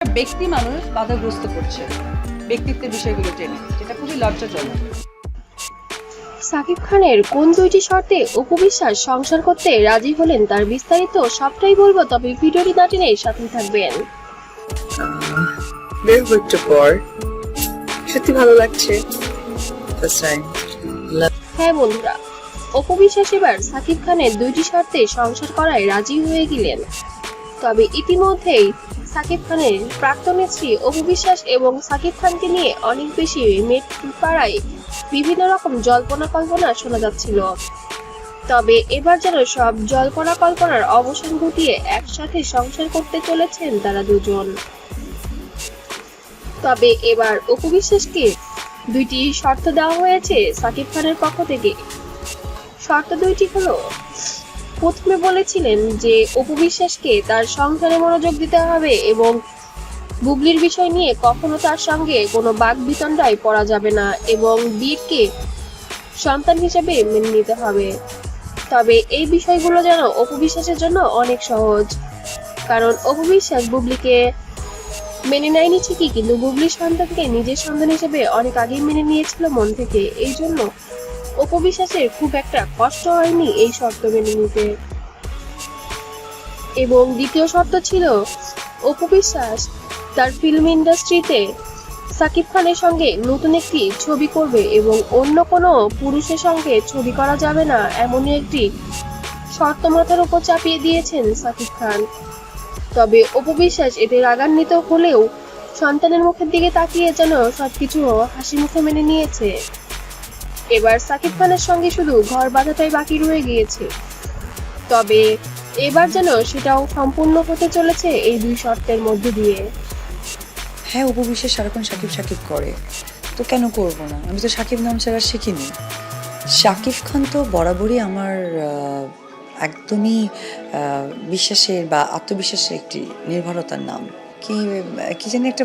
ব্যক্তি মানুষ বাধাগ্রস্ত করছে ব্যক্তিত্বের বিষয়গুলো টেনে যেটা খুবই লজ্জাজনক। সাকিব খানের কোন দুইটি শর্তে অপু বিশ্বাস সংসার করতে রাজি হলেন তার বিস্তারিত সবটাই বলব তবে ভিডিওটি না টেনে সাথে থাকবেন। বের একটু পর। সত্যি ভালো লাগছে। হ্যাঁ বন্ধুরা অপু বিশ্বাস এবার সাকিব খানের দুইটি শর্তে সংসার করায় রাজি হয়ে গেলেন। তবে ইতিমধ্যেই সাকিব খানের প্রাক্তন স্ত্রী অপু বিশ্বাস এবং সাকিব খানকে নিয়ে অনেক বেশি মেট পাড়ায় বিভিন্ন রকম জল্পনা কল্পনা শোনা যাচ্ছিল। তবে এবার যেন সব জল্পনা কল্পনার অবসান ঘটিয়ে একসাথে সংসার করতে চলেছেন তারা দুজন। তবে এবার অপু বিশ্বাসকে দুইটি শর্ত দেওয়া হয়েছে সাকিব খানের পক্ষ থেকে। শর্ত দুইটি হলো প্রথমে বলেছিলেন যে অপু বিশ্বাসকে তার সংসারে মনোযোগ দিতে হবে এবং বুবলির বিষয় নিয়ে কখনো তার সঙ্গে কোনো বাক বিতণ্ডায় পড়া যাবে না এবং বীরকে সন্তান হিসেবে মেনে নিতে হবে। তবে এই বিষয়গুলো যেন অপু বিশ্বাসের জন্য অনেক সহজ। কারণ অপু বিশ্বাস বুবলিকে মেনে নেয়নি ঠিকই, কিন্তু বুবলির সন্তানকে নিজের সন্তান হিসেবে অনেক আগেই মেনে নিয়েছিল মন থেকে। এই জন্য অপবিশ্বাসের খুব একটা কষ্ট হয়নি এই শর্ত মেনে নিতে। এবং দ্বিতীয় শর্ত ছিল, অপবিশ্বাস তার ফিল্ম ইন্ডাস্ট্রিতে সাকিব খানের সঙ্গে নতুন একটি ছবি করবে এবং অন্য কোনো পুরুষের সঙ্গে ছবি করা যাবে না এমনই একটি শর্ত মাথার উপর চাপিয়ে দিয়েছেন সাকিব খান। তবে অপবিশ্বাস এতে রাগান্বিত হলেও সন্তানের মুখের দিকে তাকিয়ে যেন সবকিছু হাসি মুখে মেনে নিয়েছে। এবার সাকিব খানের সঙ্গে শুধু ঘর বাঁধাটাই বাকি রয়ে গিয়েছে। তবে এবার যেন সেটাও সম্পূর্ণ হতে চলেছে এই দুই শর্তের মধ্যে দিয়ে। হ্যাঁ উপবিশ্বাস সারাক্ষণ সাকিব সাকিব করে। তো কেন করব না? আমি তো সাকিব নাম ছাড়া শিখিনি। সাকিব খান তো বরাবরই আমার একদমই বিশ্বাসের বা আত্মবিশ্বাসের একটি নির্ভরতার নাম। কি কি জানি একটা